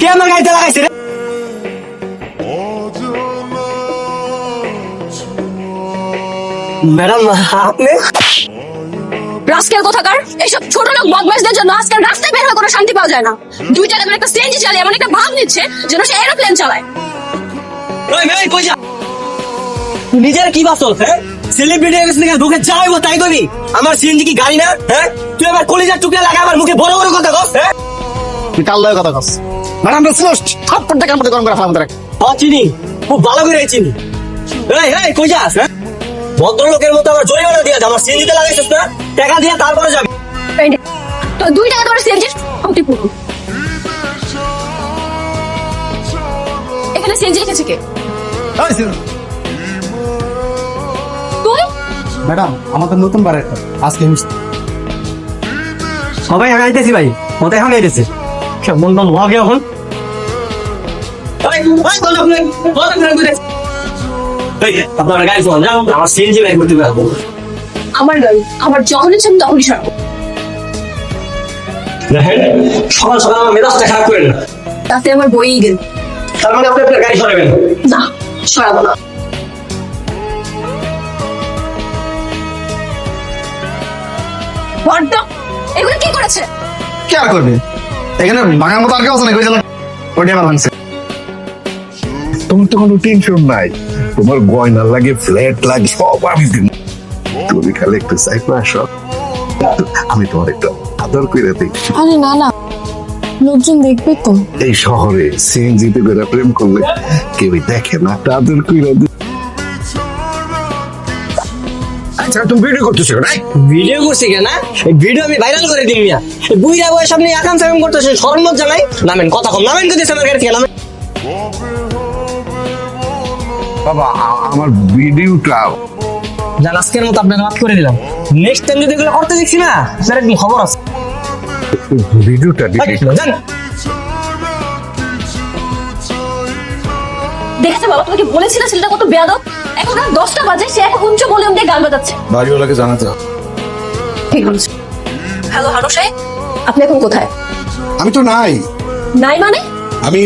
কে আমার গাড়িতে লাগাইছে রে? ম্যাডাম আপনি? রাস্কেল কোথাকার? এইসব ছোট লোক বদমাইশদের জন্য আজকাল রাস্তায় বের হয়ে কোনো শান্তি পাওয়া যায় না। দুই টাকা একটা সিএনজি চালিয়ে এমন একটা ভাব নিচ্ছে যেন সে এরোপ্লেন চালায়। নিজের কি বাসল হ্যাঁ? সেলিব্রিটি হয়ে গেছিস নাকি ঢুকে যাইব তাই কবি। আমার সিএনজি কি গাড়ি না হ্যাঁ? তুই আমার কলিজার টুকরা লাগা আমার মুখে বড় বড় কথা কস হ্যাঁ? তুই কাল দয় কথা কস। ম্যাডাম তো স্লোস্ট থাপ্পড় টাকার মধ্যে গরম করে ফেলাম তোরা হ চিনি। খুব ভালো করে চিনি। এই এই কই যাস হ্যাঁ? ভদ্রলোকের মতো আমার জরিমানা দিয়ে আমার সিএনজিতে লাগাইছিস না? টাকা দিয়ে তারপরে যাবি। তো দুই টাকা তোমার সিএনজির ক্ষতিপূরণ এখানে সিএনজি লিখেছে কে? তুই? ম্যাডাম আমাদের নতুন বার আজকে সবাই আইতেছি ভাই মতো এখন কেমন মন এখন। আপনার গাড়ি চলান, যাও, আমার সিএনজি বের করতে পারব। আমার গাড়ি আমার যখন ইচ্ছা আমি তখনই সরাবো দেখেন সকাল সকাল আমার মেজাজটা খারাপ করেন না। তাতে আমার বইই গেল। তার মানে আপনি আপনার গাড়ি সরাবেন? না সরাবো না। এগুলো কি করেছে? কি আর করবে? এখানে ভাঙার মতো আর কেউ আছে না আমার ভাঙছে। তোমার তো কোনো টেনশন নাই। তোমার গয়না লাগে ফ্ল্যাট লাগে সব আমি দিব। তুমি খালি একটু সাইড আসো। আমি তোমার একটু আদর করে দিই। আরে না না। লোকজন দেখবে তো। এই শহরে সিএনজিতে করে প্রেম করলে কেউই দেখে না। আদর করে দিই। আচ্ছা তুমি ভিডিও করতেছো ভিডিও করছি কেন ভিডিও আমি ভাইরাল করে দিই মিয়া। বুইরা বয়স আপনি একাম সাকাম করতেছেন শরম লজ্জা নাই? নামেন কথা কম। নামেন কিন্তু আমার গাড়ি থেকে নামেন। বাবা আমার ভিডিওটা আজকের মতো আপনাকে মাফ করে দিলাম। নেক্সট টাইম যদি এগুলো করতে দেখছি না স্যার একদিন খবর আছে। ভিডিওটা দেখেছে বাবা তোমাকে বলেছিল ছেলেটা কত বেয়াদব? এখন রাত দশটা বাজে সে এখন উচ্চ ভলিউম দিয়ে গান বাজাচ্ছে। বাড়িওয়ালাকে জানাতে হবে। ঠিক বলেছে। হ্যালো সাহেব আপনি এখন কোথায়? আমি তো নাই। নাই মানে? আমি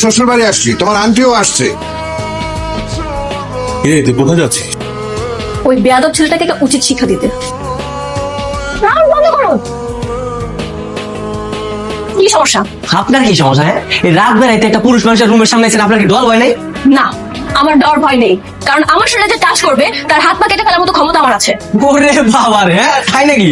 শ্বশুর বাড়ি আসছি তোমার আন্টিও আসছে। এ তুই কোথায় যাচ্ছিস? ওই বেয়াদব ছেলেটাকে একটা উচিত শিক্ষা দিতে। বন্ধ করুন কি সমস্যা? আপনার কি সমস্যা হ্যাঁ? এই রাত বেড়াইতে একটা পুরুষ মানুষের রুমের সামনে এসে আপনার কি ডর ভয় নাই? না আমার ডর ভয় নেই। কারণ আমার শরীরে যে টাচ করবে তার হাত পা কেটে ফেলার মতো ক্ষমতা আমার আছে। ওরে বাবা রে হ্যাঁ? তাই নাকি?